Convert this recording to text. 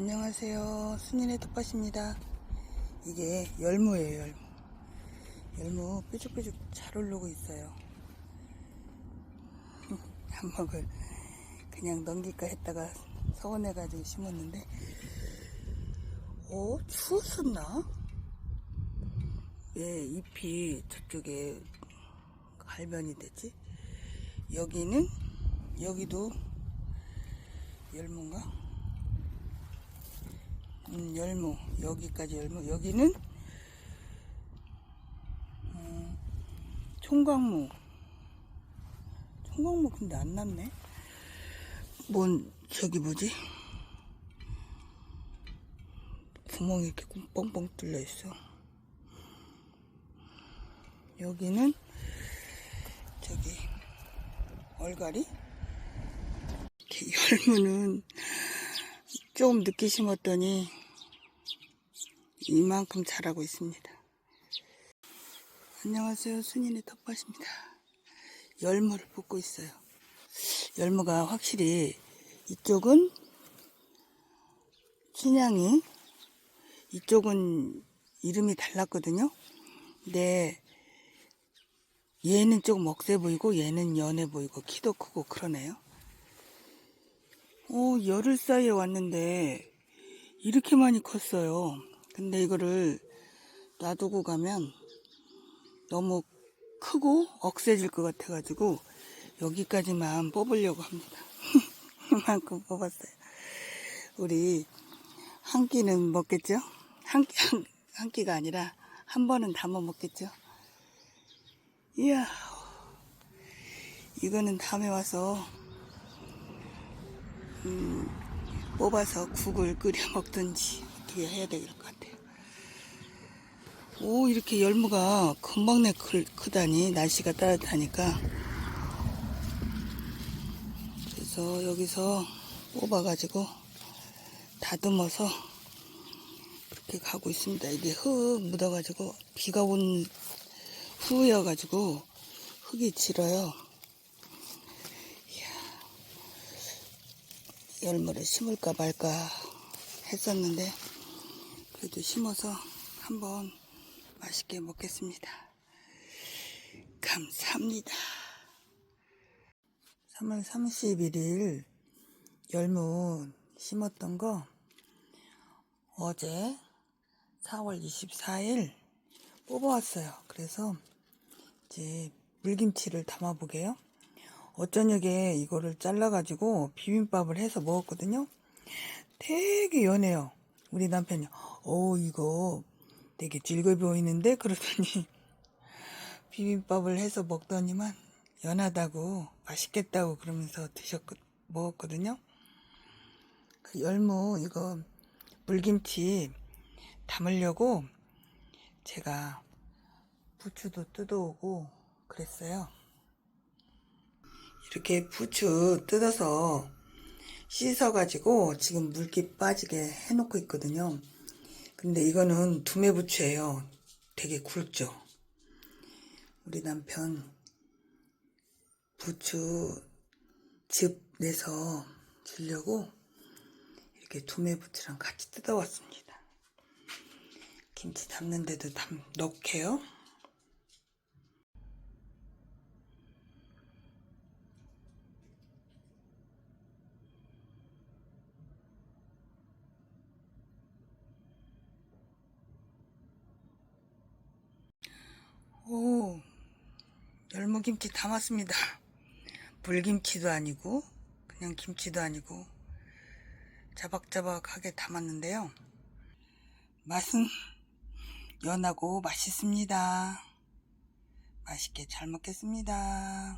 안녕하세요. 순인의 텃밭입니다. 이게 열무예요, 열무. 열무 뾰족뾰족 잘 오르고 있어요. 한 먹을 그냥 넘길까 했다가 서운해 가지고 심었는데, 어, 추웠었나? 왜 잎이 저쪽에 갈변이 됐지? 여기는, 여기도 열무인가? 음, 열무 여기까지 열무. 여기는 음, 총각무. 총각무 근데 안 났네. 뭔 저기 뭐지? 구멍이 이렇게 뻥뻥 뚫려 있어. 여기는 저기 얼갈이? 이렇게 열무는 조금 늦게 심었더니 이만큼 자라고 있습니다. 안녕하세요. 순인의 텃밭입니다. 열무를 뽑고 있어요. 열무가 확실히 이쪽은 춘향이 이쪽은 이름이 달랐거든요. 근데 얘는 조금 억세 보이고 얘는 연해 보이고 키도 크고 그러네요. 오, 열흘 사이에 왔는데 이렇게 많이 컸어요. 근데 이거를 놔두고 가면 너무 크고 억세질 것 같아가지고 여기까지만 뽑으려고 합니다. 이만큼 뽑았어요. 우리 한 끼는 먹겠죠? 한 끼, 한, 한 끼가 아니라 한 번은 담아 먹겠죠? 이야, 이거는 다음에 와서 음, 뽑아서 국을 끓여 먹든지 어떻게 해야 될 것 같아요. 오, 이렇게 열무가 금방 내 크, 크다니, 날씨가 따뜻하니까. 그래서 여기서 뽑아가지고 다듬어서 그렇게 가고 있습니다. 이게 흙 묻어가지고 비가 온 후여가지고 흙이 질어요. 열무를 심을까 말까 했었는데 그래도 심어서 한번 맛있게 먹겠습니다. 감사합니다. 3월 31일 열무 심었던 거 어제 4월 24일 뽑아왔어요. 그래서 이제 물김치를 담아보게요. 어저녁에 이거를 잘라가지고 비빔밥을 해서 먹었거든요. 되게 연해요. 우리 남편이, 어, 이거 되게 즐거워 보이는데? 그러더니, 비빔밥을 해서 먹더니만 연하다고, 맛있겠다고 그러면서 드셨, 먹었거든요. 그 열무, 이거, 물김치 담으려고 제가 부추도 뜯어오고 그랬어요. 이렇게 부추 뜯어서 씻어가지고 지금 물기 빠지게 해놓고 있거든요. 근데 이거는 두메 부추예요. 되게 굵죠. 우리 남편 부추 즙 내서 주려고 이렇게 두메 부추랑 같이 뜯어왔습니다. 김치 담는데도 담 넣게요. 오, 열무김치 담았습니다. 물김치도 아니고, 그냥 김치도 아니고, 자박자박하게 담았는데요. 맛은 연하고 맛있습니다. 맛있게 잘 먹겠습니다.